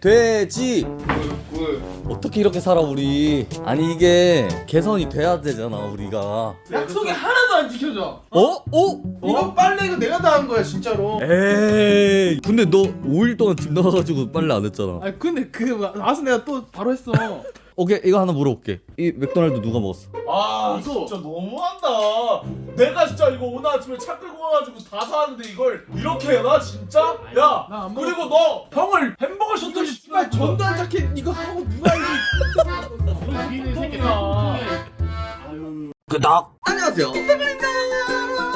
돼지 꿀. 어떻게 이렇게 살아 우리 아니 이게 개선이 돼야 되잖아 우리가 약속이 하나도 안 지켜져. 어? 어? 이거 빨래 이거 내가 다 한 거야 진짜로. 에이 근데 너 5일 동안 집 나가가지고 빨래 안 했잖아 아 근데 그 나와서 내가 또 바로 했어. 오케이 이거 하나 물어볼게 이 맥도날드 누가 먹었어? 아 이거- 진짜 너무한다 내가 진짜 이거 오늘 아침에 차 끌고 가가지고 다 사는데 이걸 이렇게 해놔 진짜? 야 나안 그리고 너 형을 햄버거 이거 셔틀 씨발 안 자켓 이거 하고 누가 이거 이 새끼가 끄덕 안녕하세요 땡글입니다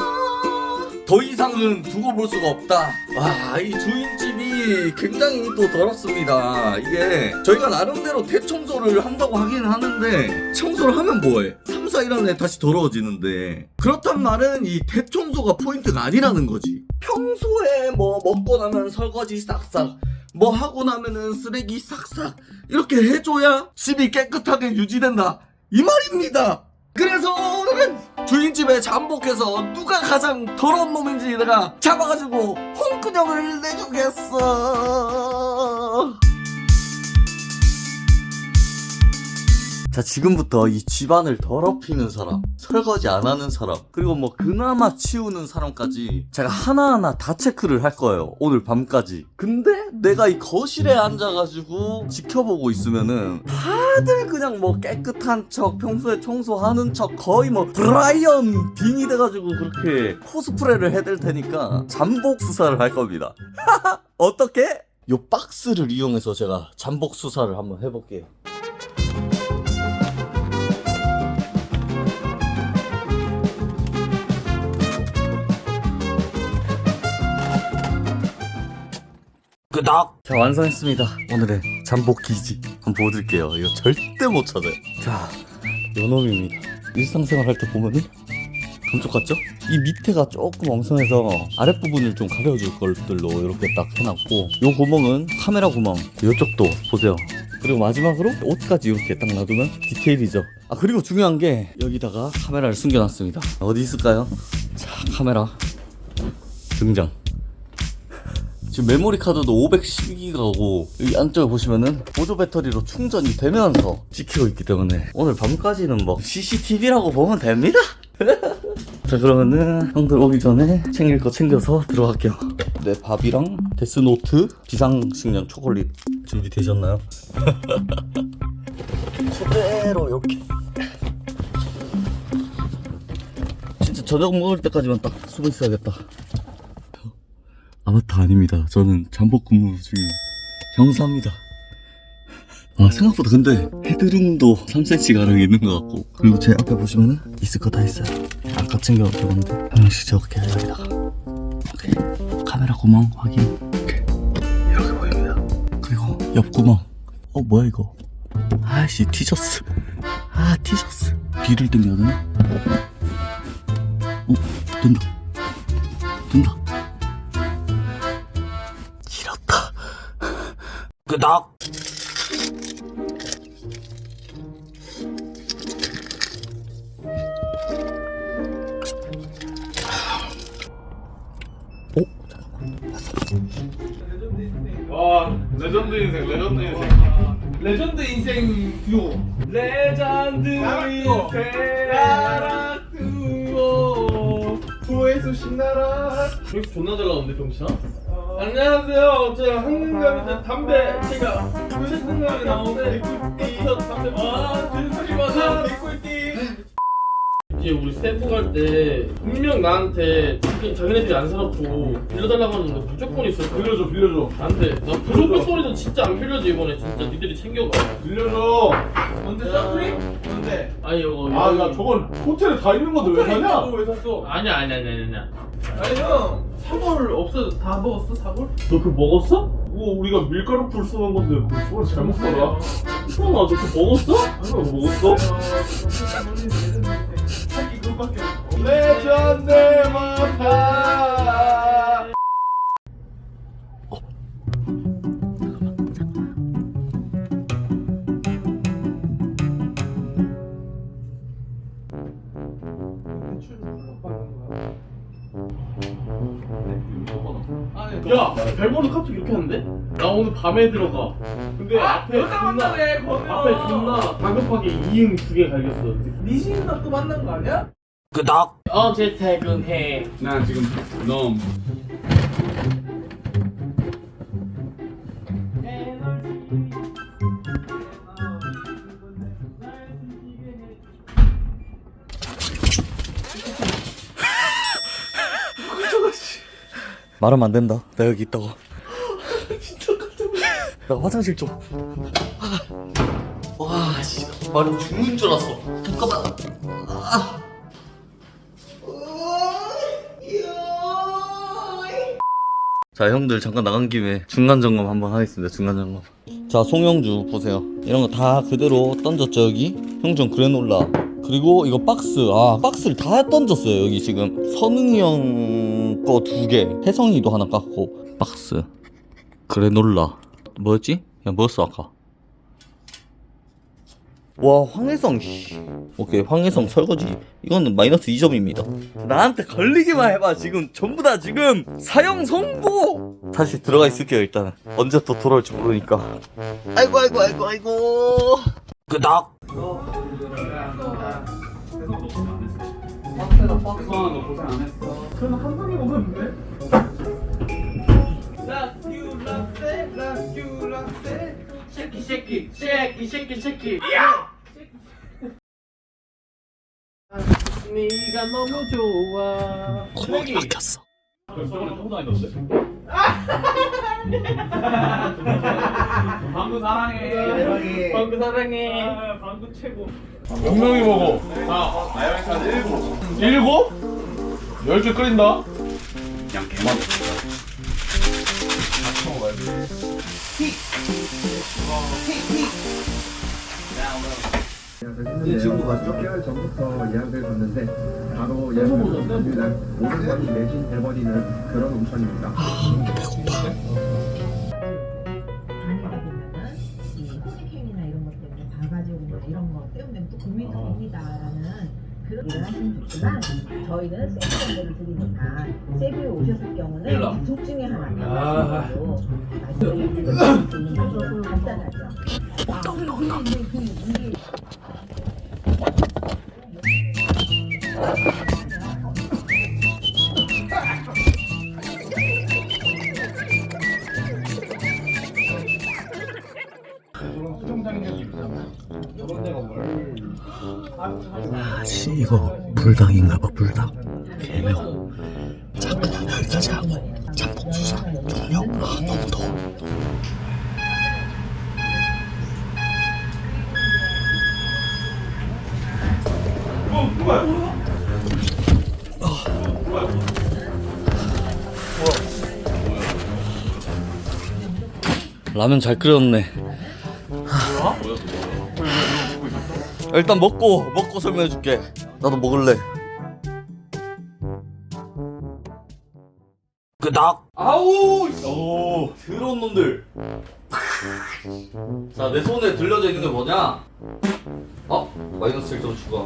더 이상은 두고 볼 수가 없다. 와 이 주인집이 굉장히 또 더럽습니다. 이게 저희가 나름대로 대청소를 한다고 하기는 하는데 청소를 하면 뭐해? 3, 4일 안에 다시 더러워지는데 그렇단 말은 이 대청소가 포인트가 아니라는 거지. 평소에 뭐 먹고 나면 설거지 싹싹 뭐 하고 나면은 쓰레기 싹싹 이렇게 해줘야 집이 깨끗하게 유지된다. 이 말입니다. 그래서 오늘은 주인집에 잠복해서 누가 가장 더러운 놈인지 내가 잡아가지고 홍근형을 내주겠어. 자 지금부터 이 집안을 더럽히는 사람 설거지 안 하는 사람 그리고 뭐 그나마 치우는 사람까지 제가 하나하나 다 체크를 할 거예요 오늘 밤까지. 근데 내가 이 거실에 앉아가지고 지켜보고 있으면은 다들 그냥 뭐 깨끗한 척 평소에 청소하는 척 거의 뭐 브라이언 빙이 돼가지고 그렇게 코스프레를 해댈 테니까 잠복 수사를 할 겁니다. 어떻게? 요 박스를 이용해서 제가 잠복 수사를 한번 해볼게요 끄덕! 자 완성했습니다. 오늘의 잠복 기지. 한번 보여드릴게요. 이거 절대 못 찾아요. 자 요놈입니다. 일상생활 할 때 보면은 감쪽 같죠? 이 밑에가 조금 엉성해서 아랫부분을 좀 가려줄 것들로 이렇게 딱 해놨고 요 구멍은 카메라 구멍. 요쪽도 보세요. 그리고 마지막으로 옷까지 이렇게 딱 놔두면 디테일이죠. 아 그리고 중요한 게 여기다가 카메라를 숨겨놨습니다. 어디 있을까요? 자 카메라. 등장 지금 메모리 카드도 512기가고 여기 안쪽에 보시면은 보조 배터리로 충전이 되면서 찍히고 있기 때문에 오늘 밤까지는 뭐 CCTV라고 보면 됩니다. 자 그러면은 형들 오기 전에 챙길 거 챙겨서 들어갈게요. 네 밥이랑 데스노트 비상식량 초콜릿 준비 되셨나요? 그대로 이렇게 진짜 저녁 먹을 때까지만 딱 숨어 있어야겠다. 아바타 아닙니다. 저는 잠복 근무 중인 형사입니다. 아 생각보다 근데 헤드룸도 3cm 가량 있는 것 같고 그리고 제 앞에 보시면은 있을 거 다 있어요. 아까 챙겨 들었는데 하나씩 적을게요 여기다가. 오케이 카메라 구멍 확인. 오케이 이렇게 보입니다. 그리고 옆 구멍. 어 뭐야 이거? 아씨 티셔츠. 아 티셔츠. 뒤를 당겨야 되나? 어 된다. 된다. 끄덕. 오, 와 레전드 인생 레전드 인생 레전드 인생 듀오. 레전드 나락듀오. 나락듀오. 부에서 신나라. 여기 존나 잘 나오는데 병신아? 안녕하세요. 저 한국갑인데 담배 제가 한국갑이 나오는데 저 담배. 아 갈때 분명 나한테 자기, 자기네들이 안 살았고 빌려달라고 하는데 무조건 있어 빌려줘 빌려줘 안돼 나 무조건 소리는 진짜 안 빌려줘 이번에 진짜 니들이 챙겨가 빌려줘. 뭔데 사투리? 뭔데? 아니 이거 아, 야, 저건 호텔에 다 있는 건데 왜 사냐? 왜 샀어? 아니야 아니야 아니야 아니야 아니 형 사골 없어 다 먹었어 사골? 너 그거 먹었어? 뭐 우리가 밀가루 풀 쓰는 건데 그걸 저걸 잘못 써라. 수원아 너 그거 먹었어? 아니 먹었어? 그거밖에 없어. 레전드. 아, 야, 별번호 카톡 이렇게 하는데? 나 오늘 밤에 들어가. 근데 앞에 여자 존나 앞에 존나 다급하게 이응 두 개 갈겼어. 니신이랑 또 만난 거 아니야? 어제 퇴근해. 나 지금 너무 말하면 안 된다. 나 여기 있다고. 진짜 깜짝 나 화장실 좀. 와, 씨. 말하면 죽는 줄 알았어. 잠깐만. 자, 형들 잠깐 나간 김에 중간 점검 한번 하겠습니다. 중간 점검. 자, 송영주 보세요. 이런 거 다 그대로 던졌죠, 여기? 형전 그래놀라. 그리고 이거 박스. 아, 박스를 다 던졌어요, 여기 지금. 선웅이 형 거 두 개. 혜성이도 하나 깎고. 박스. 그래놀라. 뭐였지? 야, 뭐였어, 아까? 와, 황혜성. 씨. 오케이, 황혜성 설거지. 이거는 마이너스 2점입니다. 나한테 걸리기만 해봐. 지금 전부 다 지금 사형 선고! 다시 들어가 있을게요, 일단은. 언제 또 돌아올지 모르니까. 아이고, 아이고, 아이고, 아이고. 끄덕! 저는 한 방에 먹었는데 락유 쉐키 쉐키 쉐키 쉐키 쉐키. 네가 너무 좋아. 구멍이 막혔어. 저번에 다니던데 방구 사랑해 방구 사랑해. 아, 방구 최고 몇 명이 먹어? 자 나영이한 일곱 일곱? 열줄 끓인다 그냥 개만 먹어야지 예, 지금도 가죠? 6개월 전부터 예약을 줬는데 바로 예약을 줬습니다. 500원이 매진 돼버리는 그런 온천입니다. 아니다 보면은 이 호객행위나 이런 것 때문에 바가지고나 이런 것 때문에 또 고민이 됩니다라는 일을 하시면 좋지만 저희는 세부 정보를 드리니까 세부에 오셨을 경우는 둘 중에 하나 수 있는 것이 간단하죠. 씨, 이거 불닭인가 봐, 불닭. 개매워. 잠깐 기자. 잠복 수사. 저녁. 아, 너무 더워. 라면 잘 끓였네. 일단 먹고 먹고 설명해 줄게. 나도 먹을래. 끄덕. 아우. 오. 더러운 놈들. 자, 내 손에 들려져 있는 게 뭐냐? 어? 마이너스 1점 추가.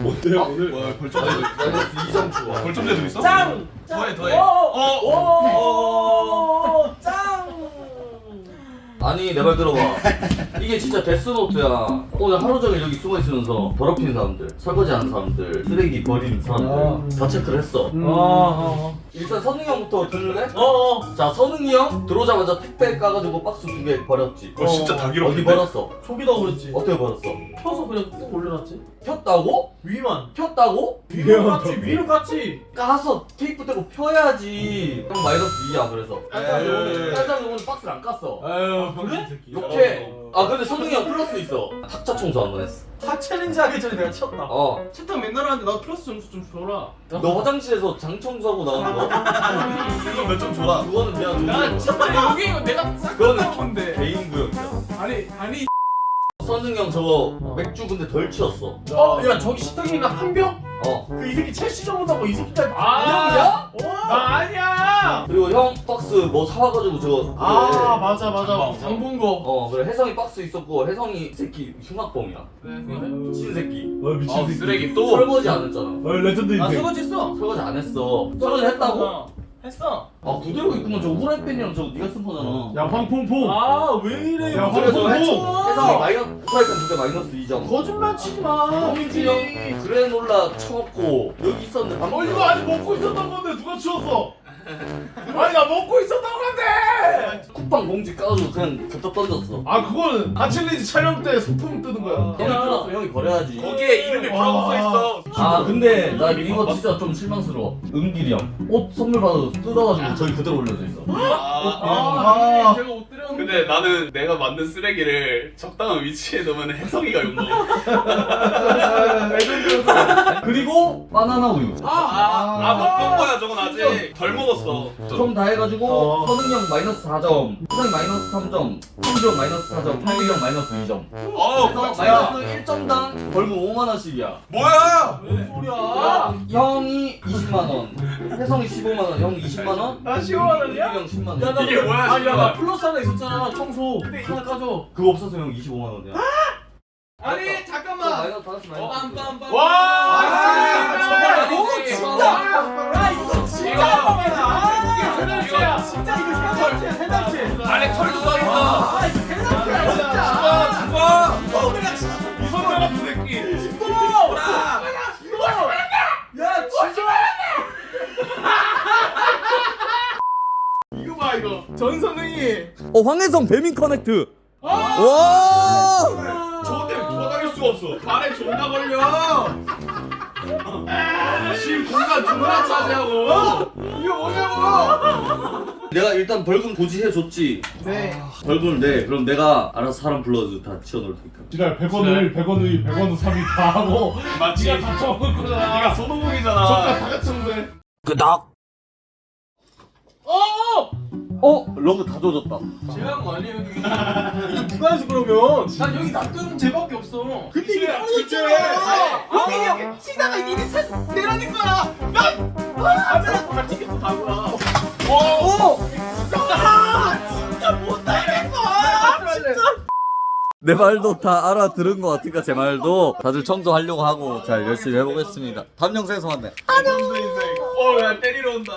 뭔데 어? 오늘 와 벌점 마이너스 2점 추가. 벌점 제도 있어? 짱! 더해 더해 오! 짱! 아니 내 말 들어봐 이게 진짜 데스노트야 오늘 하루 종일 여기 숨어 있으면서 더럽히는 사람들 설거지하는 사람들 쓰레기 버리는 사람들 다 체크를 했어 어, 일단 선웅이 형부터 들을래? 어, 어. 자 선웅이 형 들어오자마자 택배 까가지고 박스 두 개 버렸지 어 진짜 다 어디 기록인데? 버렸어? 초기다 그랬지. 어떻게 버렸어? 펴서 그냥 뚝 올려놨지. 폈다고? 위만. 폈다고? 위로 같이, 위로 같이. 까서 테이프 떼고 펴야지 형 마이너스 2야 그래서 에이. 깜짝이 오늘 박스를 안 깠어 아유, 그래? 욕해 아 근데 선웅이 형 플러스 있어 탁자 청소 한 번 했어 다 챌린지 하기 전에 내가 쳤다. 어 채팅 맨날 하는데 나도 플러스 점수 좀 줘라. 너 화장실에서 장 청소하고 나오는 거? 이거 몇 점 줘라 그거는 그냥 나좀 진짜 여기 이거 내가 싹 그거는 건데. 개인 구역이야 아니, 아니. 선웅 형 저거 맥주 근데 덜 치웠어 어, 야, 저기 식당이가 한 병? 어 그 이 새끼 첼시 전문다고 이 새끼까지. 형이야? 나 아니야! 그리고 형 박스 뭐 사와가지고 저거 아, 그래. 맞아, 맞아. 장본 거. 어 그래 혜성이 박스 있었고 혜성이 새끼 흉악범이야 미친 새끼 어 미친 아, 새끼 쓰레기 설거지 안 했잖아 어 레전드 나 인생 설거지 했어. 설거지 안 했어 설거지 했다고? 했어. 아 그대로 있구만. 저 후라이팬이랑 저거 네가 쓴 거잖아. 야 황풍풍 아왜 이래. 야, 그래서 황풍풍 해상이 마이너스 후라이팬 두개 마이너스 2점. 거짓말 치지마. 형이지요 그래놀라 쳐먹고 여기 있었는데 밥어 이거 아직 먹고 있었던 건데 누가 치웠어 아니 나 먹고 있었던 건데 쿠팡 봉지 까가지고 그냥 갖다 던졌어 아 그거는 아칠리지 촬영 때 소품 뜨는 거야 형이 끊었어 형이 버려야지 거기에 이름이 뭐라고 써 있어 아 근데 나 이거 진짜 좀 실망스러워 은길이 형 옷 선물 받아서 뜯어가지고 저기 그대로 올려져 있어 아 제가 옷 드렸는데 근데 나는 내가 만든 쓰레기를 적당한 위치에 놓으면 혜성이가 욕먹어 그리고 바나나 우유 아 먹던 거야 저건 아직 덜 먹었어. 총다 해가지고 선웅형 마이너스 4점 희성이 마이너스 3점 성주형 마이너스 4점 하일이 형 마이너스 2점. 어 그래서 마이너스 1점당 벌금 5만 원씩이야. 뭐야? 소리야? 형이 20만 원 혜성이 15만 원 형 20만 원 나 15만 원이야? 형 10만원. 야나 이게 뭐야, 아니 야나. 플러스 하나 있었잖아 청소. 하나 까줘 그거 없어서 형 25만 원이야. 아니 잠깐만. 마이너스 다 같이 마이너스 빰빰빰. 와 야, 정말 진짜 이거 진짜. 아, 이게 대단치야 진짜 이거 대단치야 대단치 안에 털도 떠있어 아 이거 대단치야 진짜 죽어 이거 그냥 이 선물 같은 새끼 야 진짜 이거 봐 이거 전선웅이 어 황혜성 배민 커넥트. 와! 저것 때문에 돌아다닐 수가 없어. 발에 존나 걸려. 지금 공간 존나 차지하고 이거 뭐냐고! 내가 일단 벌금 고지해줬지. 네. 벌금을 내. 그럼 내가 알아서 사람 불러서 다 치워놓을 테니까. 지랄 100원 1 100원 2 100원 3이 다 하고 맞지. 니가 다 쳐먹을 거잖아. 네가 소노공이잖아. 다 같이 오면 돼 끄덕 어? 러그 다 젖었다. 제가 한거 아니에요 여기? 이거 누가 해서 그러면? 난 여기 놔두는 쟤밖에 없어. 근데 이게 떨어졌잖아. 형이 형 치다가 이게 살 내려는 거 내 말도 다 알아들은 것 같으니까 제 말도 다들 청소하려고 하고 잘 열심히 해보겠습니다. 다음 영상에서 만나요. 인생 어, 야 때리러 온다.